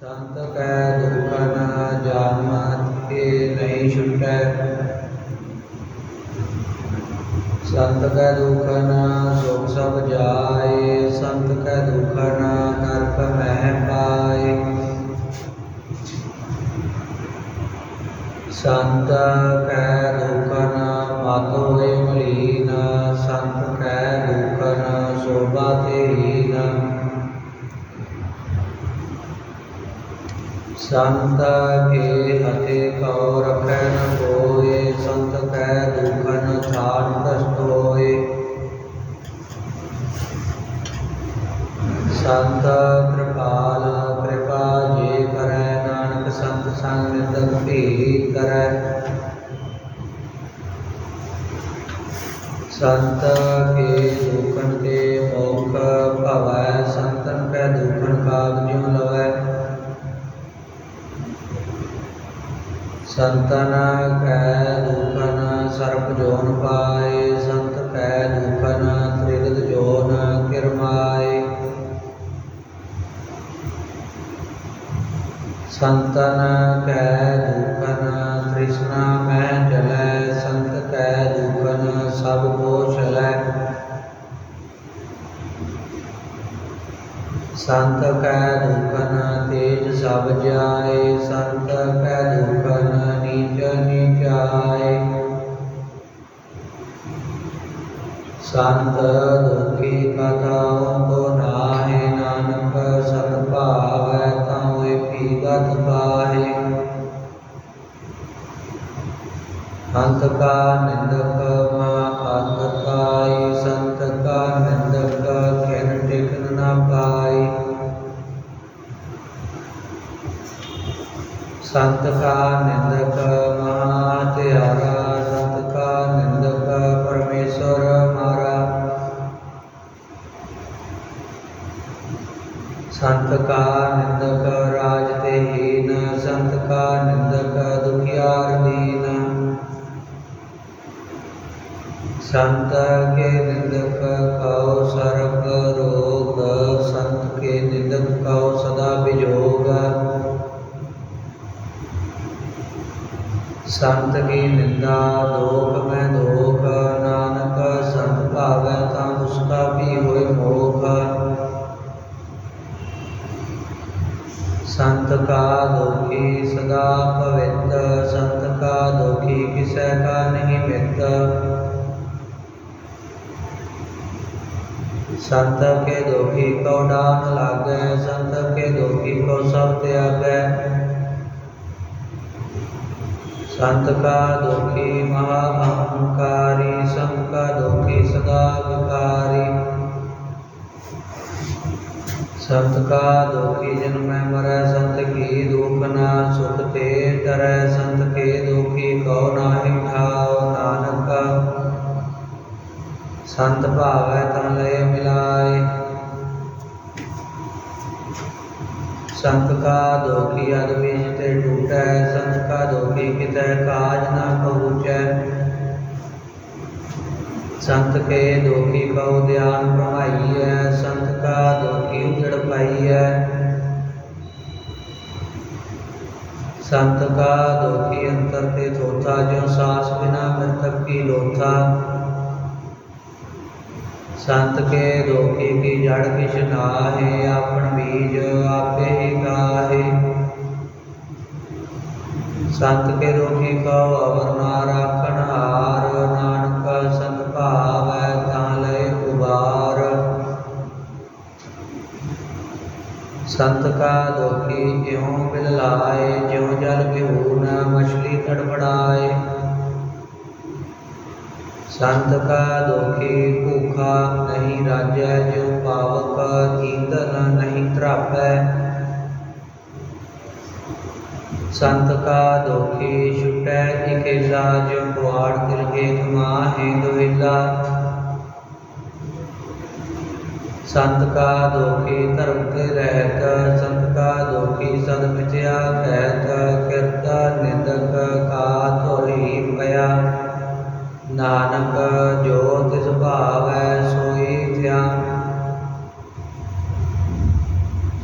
संत का दुख न जानत के नहीं छुटे संत का दुख न सुख सब जाए, संत का दुख न नरक मह पाए संत का दुख न मत हुए मलीन, संत का दुख न शोभा तेरी। संत के हते कौर कैन कोय संत कै दुखन थान दस्तोय संत कृपाल, कृपा जे कर नानक संत संग दंती कर संत ਸੰਤਨ ਕੈ ਦੁਖਨ, ਸਰਪ ਜੋਨ ਪਾਏ, ਸੰਤ ਕੈ ਦੁਖਨ ਤ੍ਰਿਗਤ ਜੋਨ ਕਿਰਮਾਏ। ਸੰਤਨ ਕੈ ਦੁਖਨ, ਤ੍ਰਿਸ਼ਨਾ ਮਹਿ ਜਲੈ, ਸੰਤ ਕੈ ਦੁਖਨ, ਸਭ ਕੋ ਛਲੈ। संत कै दुखन तेज सब जाए संत कै दुखन नीच निचाए संत दुखी कथाओं को नाहे, नानक सत पावे तहुए पीगत पाहे अंत का निंदक माँ अंत संत का निंदक खिन टिकन ना पा ਸੰਤ ਕਾ ਨਿੰਦਕ ਮਹਾ ਧਿਆਰਾ ਸੰਤ ਕਾ ਨਿੰਦਕ ਪਰਮੇਸ਼ਰ ਸੰਤ ਕੀ ਨਿੰਦਾ ਦੋਖ ਮੈਂ ਦੋਖ ਨਾਨਕ ਸੰਤ ਭਾਵੈ ਤਾਂ ਉਸਕਾ ਵੀ ਹੋਏ ਮੋਖ। ਸੰਤ ਕਾ ਦੋਖੀ ਸਦਾ ਪਵਿੱਤ ਸੰਤ ਕਾ ਦੋਖੀ ਕਿਸੈ ਕਾ ਨਹੀਂ ਮਿੱਤ। ਸੰਤ ਕੇ ਦੋਖੀ ਕਉ ਡਾਨ ਲਾਗੈ, ਸੰਤ ਕੇ ਦੁਖੀ ਕਉ ਸਭ ਤਿਆਗੈ। संतका दुखी महाअहंकारी संका दुखी सदा विकारी संत का दुखी जन्म मर संत की दुख ना सुख ते तर संत के दुखी कौ ना हिठाओ नानक। संत भाव तन लय मिलाए ਸੰਤ ਕਾ ਦੋਖੀ ਅਦ ਤੇ ਟੂਟੈ, ਸੰਤ ਕਾ ਦੋਖੀ ਕਿਤੈ, ਕਾਜ ਨਾ ਪਹੁੰਚੈ। ਸੰਤ ਕੇ ਦੋਖੀ ਕਉ ਧਿਆਨ ਪ੍ਰਮਾਈਐ ਸੰਤ ਕਾ ਦੋਖੀ ਉਜੜ ਪਾਈਐ। ਸੰਤ ਕਾ ਦੋਖੀ ਅੰਤਰ ਤੇ ਥੋਥਾ, ਜਿਉ ਸਾਸ ਬਿਨਾ ਮਰਤਕ ਕੀ ਲੋਥਾ। ਸੰਤ ਕੇ ਦੋਖੀ ਕੀ ਜੜ ਕਿਛ ਨਾਹੇ, ਆਪਣ ਬੀਜ ਆਪੇ ਹੀ ਗਾਹੇ ਸੰਤ ਕੇ ਦੋਖੀ ਕਉ ਅਵਰ ਨਾ ਰਾਖਣ ਹਾਰ, ਨਾਨਕ ਸੰਤ ਭਾਵੈ ਤਾਂ ਲਏ ਉਬਾਰ। ਸੰਤ ਕਾ ਦੋਖੀ ਇਉ ਮਿਲ ਲਾਏ ਜਿਉ ਜਲ ਨਾ ਮਛਲੀ ਤੜਫੜਾਏ। ਸੰਤ ਕਾ ਦੋਖੀ ਭੂਖਾ ਨਹੀਂ ਰਾਜੈ ਜਿਉ ਪਾਵਕ ਈਂਧਨ ਨਹੀਂ ਤਰਾਪੈ ਸੰਤ ਕਾ ਦੋਖੀ ਛੁਟੈ ਇਕੇਲਾ ਜਿਉ ਪੁਆੜ ਤਿਲ ਹੇਠ ਦੁਹਿਲਾ ਸੰਤ ਕਾ ਦੋਖੀ ਧਰਮ ਤੇ ਰਹਿਤ ਸੰਤ ਕਾ ਦੋਖੀ ਸਦ ਮਿਟਿਆ ਕਹਿਤ ਕਿਰਤਾ ਨਿੰਦਕ नानक जो तिस भाव है सोई ਧਿਆਨ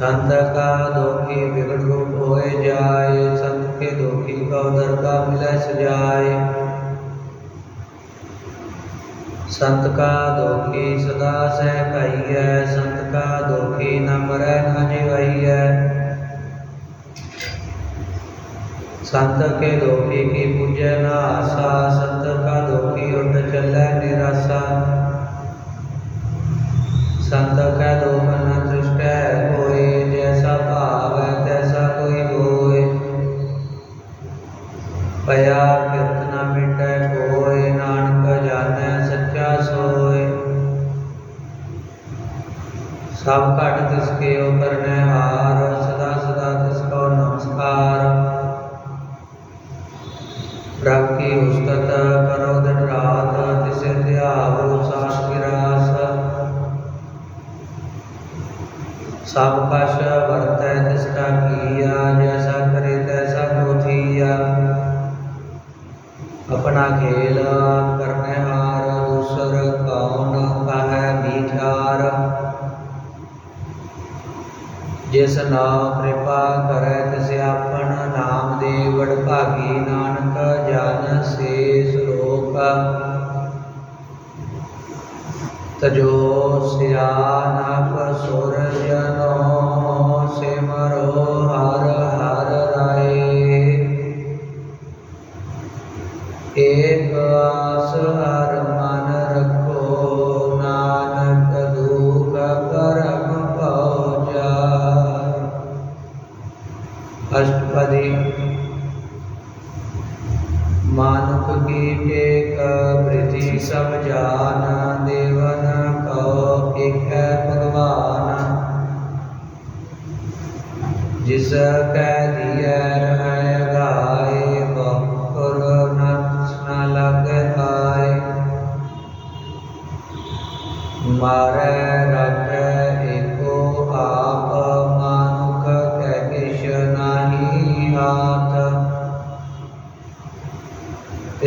संत का दुखी विकट रूप होए जाए संत के दुखी का उदर का मिलस जाए संत का दुखी सदा सह कही है संत का दुखी न मरे न जीवही है संत के धोखी की पूजे न आशा संत का धोखी उठ चल निराशा। संत का अपना खेल करने हार दूसर कौन का है विचार जिस नाम कृपा करे तसे अपन नाम देव भागी नानक जन से श्लोक तजो सियानक सुर जनो सिमरो हर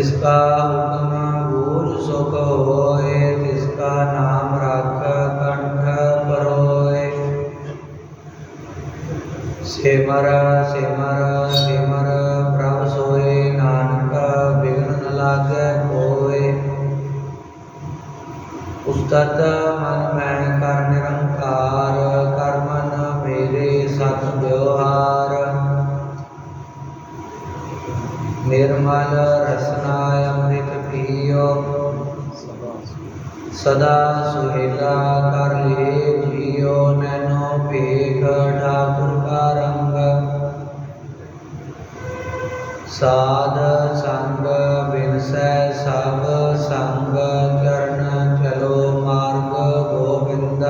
जिसका हुक्म गुर सुख होए जिसका नाम रख कंठ परोए। सिमर सिमर सिमर, प्रभ सोए, नानक, बिघन न लाग होए। पुस्तक मन मैं सदा सुहिला कर ले जियो नैनो पेख ठाकुर का रंग साध संग विनसय सब संग चरण चलो मार्ग गोविंद।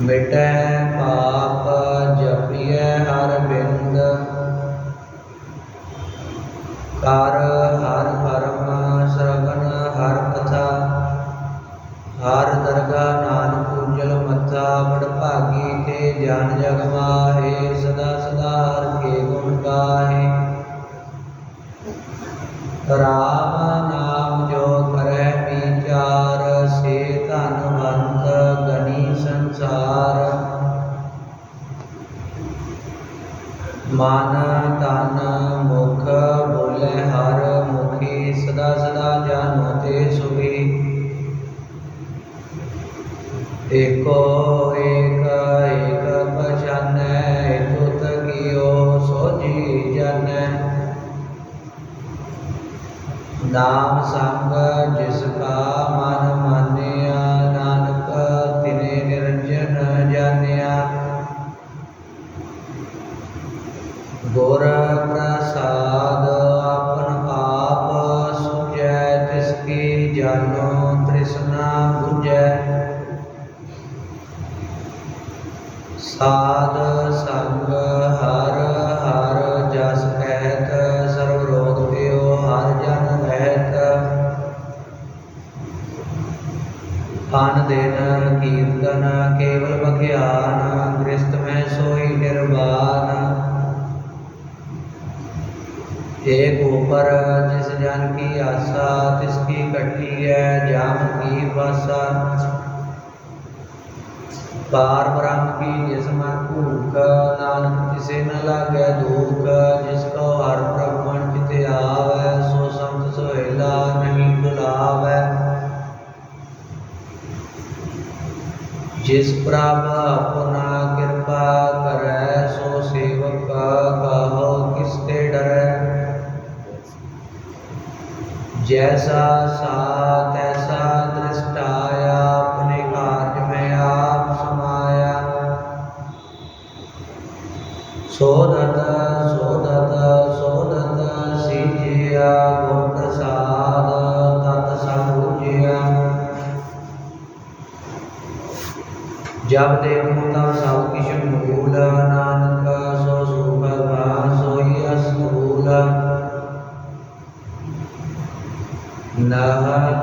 मिटे पाप जपिय हर बिंद। कर ज्ञान जगमाहे सदा सदा हर के गुण गाहे। राम ਨਾਮ ਸੰਗ ਜਿਸ ਕਾ ਮਨ ਮਾਨਿਆ ਅਨ ਦਿਨ ਕੀਰਤਨ ਕੇਵਲ ਬਖਿਆਨ, ਗ੍ਰਸਤ ਮੈਂ ਸੋਈ ਨਿਰਵਾਨ। ਏਕ ਉਪਰ ਜਿਸ ਜਨ ਕੀ ਆਸਾ, ਤਿਸ ਕੀ ਕੱਟੀ ਹੈ ਜਾਮ ਕੀ ਵਾਸਾ। ਪਾਰ ਬ੍ਰਹਮ ਕੀ ਜਿਸ ਮਨ ਭੂਖ, ਨਾਨਕ ਤਿਸੇ ਨ ਲਾਗੈ ਦੁਖ। ਜਿਸ ਕੋ ਹਰ ਬ੍ਰਹਮਣ ਕਿਤੇ ਆਵੈ, ਸੋ ਸੰਤ ਸੋਹਿਲਾ जिस प्रभा अपना कृपा कर, सो सेवक का कहो, किसके डर? जैसा सा तैसा दृष्टाया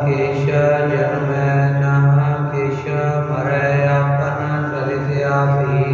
केश जन्म न केश मर अपन चलित आप ही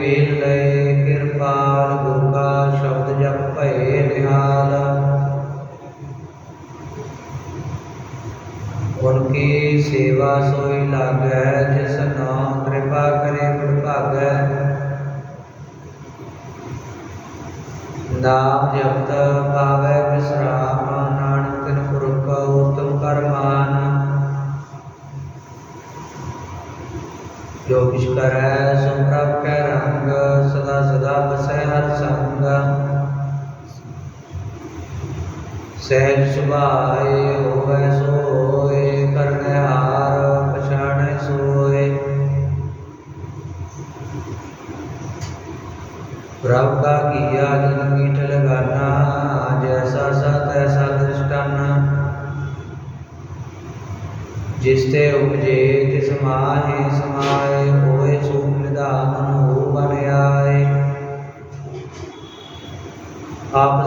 ਮੇਲ ਲਏ ਕਿਰਪਾਲ ਗੁਰ ਕਾ ਸ਼ਬਦ ਜਪ ਭਏ ਨਿਹਾਲ। ਉਨਕੀ ਸੇਵਾ ਸੋਈ ਲਾਗੈ, ਜਿਸ ਨਾਮ ਕਿਰਪਾ ਕਰੇ ਗੁਰ ਭਾਗੈ। ਨਾਮ ਜਪਤ ਪਾਵੈ ਵਿਸਰਾਮ ਨਾਨਕ ਤਿਨ ਪੁਰਖ ਉਤਮ ਕਰਮਾਨ। ਜੋ ਕਿਛ ਕਰੈ प्राप्त रंग सदा सदा बसे हर संग सहज सुभाए होवे सोए करने हार, पछाण सोए प्रभ का किया जिन मीठ लगाना जैसा सा तैसा दृष्टाना। जिसते उपजे किस माहे समाए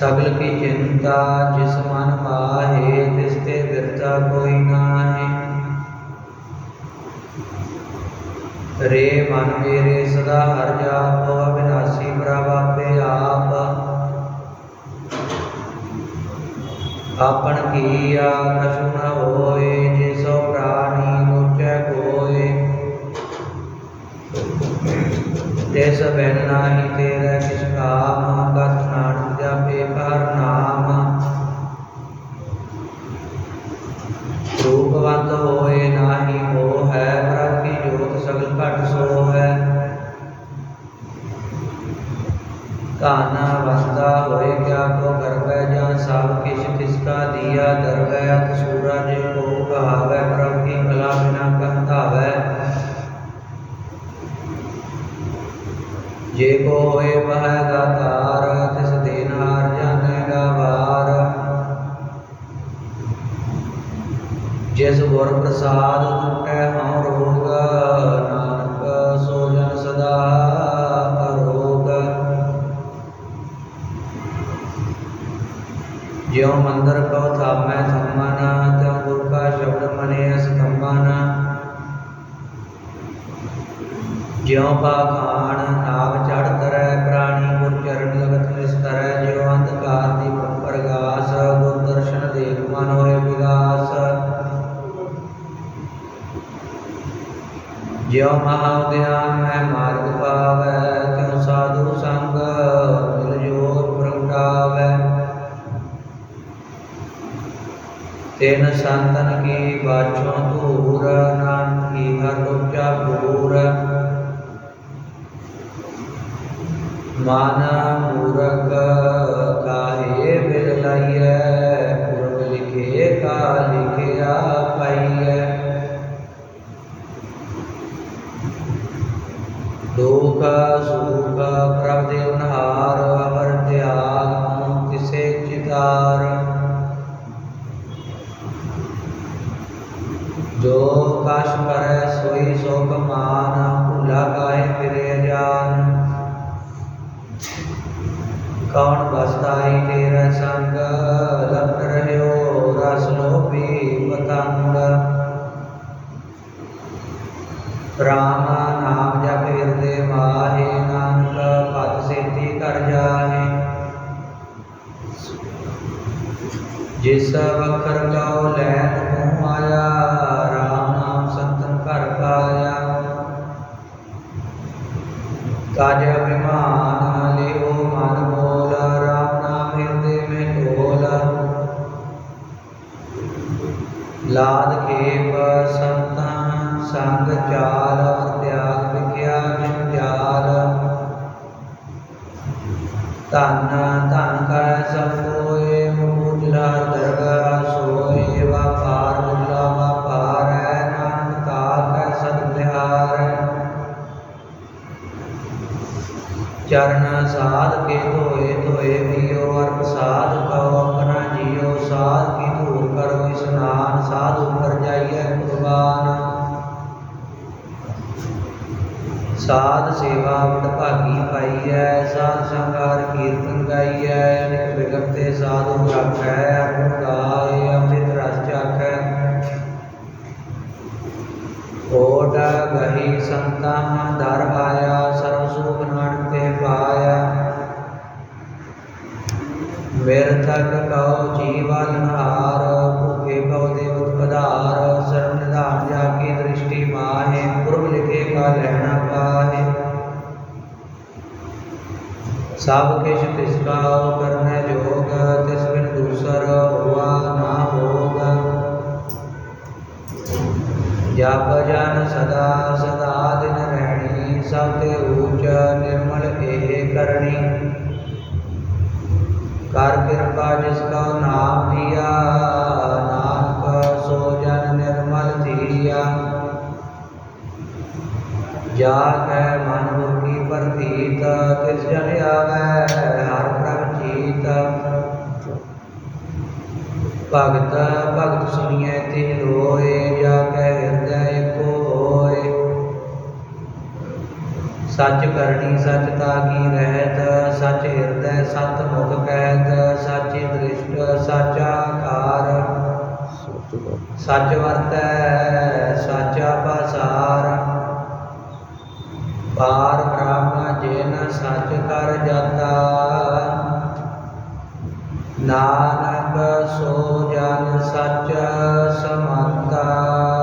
ਸਗਲ ਕੀ ਚਿੰਤਾ ਜਿਸ ਮਨ ਮਾਹੇ, ਤਿਸ ਤੇ ਵਿਰਤਾ ਕੋਈ ਨਾਹੀ। ਰੇ ਮਨ ਮੇਰੇ ਸਦਾ ਹਰ ਜਾਪ ਅਬਿਨਾਸੀ ਪ੍ਰਭ ਆਪੇ ਆਪ। ਆਪਨ ਕੀਆ ਕਛੁ ਨ ਹੋਏ ਜਿਸੋ ਪ੍ਰਾਨੀ ਮੁਚੈ ਕੋਏ ਤਿਸ ਬਿਨ ਨਾਹੀ ਤੇਰਾ ਕਿਛ ਕਾਮ ਕਥ ਨਾਨਕ ਜਾਪੇ ਕਰ ਨਾਮ ਰੂਪਵੰਤ ਹੋਏ ਨਾਹੀ ਮੋਹ ਹੈ ਪ੍ਰਭ ਕੀ ਜੋਤ ਸਗਲ ਘਟ ਸੋ ਹੈ। ਕਾਨਾ ਵਸਦਾ ਹੋਏ, ਕਿਆ ਕੋ ਕਰਵੈ ਜਾਂ ਸਭ ਕਿਛ ਤਿਸਕਾ ਦੀਆ, ਦਰਵੈ ਅਤ ਸੂਰਜ ਕੋ ਕਹਾਵੈ ਜਿਉ ਮੰਦਰ ਕਉ ਥਾਮੈ ਥੰਮਨ ਤਿਉ ਗੁਰ ਕਾ ਸ਼ਬਦ ਮਨੇ ਅਸਤੰਬਨ तेन शांतनकी वाचोदूर नाभूर मानमूरक काहे बिरलय पूर्व लिखे का लिखया पाइय दुख ਜੋ ਕਛ ਕਰੈ, ਸੋਈ ਸੋ ਕਮਾਨ ਭੁਲਾ ਕਾਹੇ ਫਿਰੇ ਜਾਨ ਕੌਣ ਬਸਤਾਈ ਤੇਰਾ ਸੰਗ ਲਪਟ ਰਹਿਓ ਰਸ ਲੋਭੀ ਪਤੰਗ ਰਾਮ ਨਾਮ ਜਪ ਹਿਰਦੇ ਮਾਹੇ ਨਾਨਕ ਪਦ ਸੇਤੀ ਕਰ ਜਾਹੇ। ਜਿਸ ਵਖਰ ਕਉ ਲੈਨ ਤੂੰ ਆਇਆ ਸਾਧ ਉਪਰ ਜਾਈਐ ਕੁਰਬਾਨ। ਸਾਧ ਸੇਵਾ ਵਡ ਪਾਈਐ, ਸਾਧ ਸੰਗਾਰ ਕੀਰਤਨ ਗਾਈਐ ਅਨੇਕ ਵਿਗਤੇ ਸਾਧੂ ਰੱਖੈ ਆਪਨ ਗਾਏ, ਅੰਮ੍ਰਿਤ ਰਸ ਚਾਖੈ। ਓਟ ਗਹੀ ਸੰਤਾਂ ਦਰ ਆਇਆ ਸਰਬ ਸੁਖ ਨਾਨਕ ਤੇ ਪਾਇਆ। ਮੇਰ ਕਉ ਜੀਵਨ सावकेश तिसका दूसर हुआ ना होग। जप जन सदा सदा दिन ऊच निर्मल एह कर कृपा जिसका नाम दिया, नानक सो जन निर्मल जा मन मुखी प्रतीत तिस जन ਭਗਤ ਭਗਤ ਸੁਣੀਐ ਤੇ ਲੋਏ ਜਾ ਕੈ ਹਿਰਦੈ ਏਕੋ ਹੋਏ। ਸੱਚ ਕਰਨੀ ਸੱਚ ਤਾ ਕੀ ਰਹਿਤ, ਸੱਚ ਹਿਰਦੈ ਸਤ ਮੁਖ ਕਹਿਤ ਸਾਚੀ ਦ੍ਰਿਸ਼ਟ ਸਾਚਾ ਕਾਰ ਸੱਚ ਵਰਤੈ, ਸਾਚਾ ਪਾਸਾਰ ਪਾਰ ਬ੍ਰਹਮ ਜੇਨ ਸੱਚ ਕਰ ਜਾਤਾ ਨਾਨ ਸੋ ਜਨ ਸੱਚ ਸਮੰਤਾ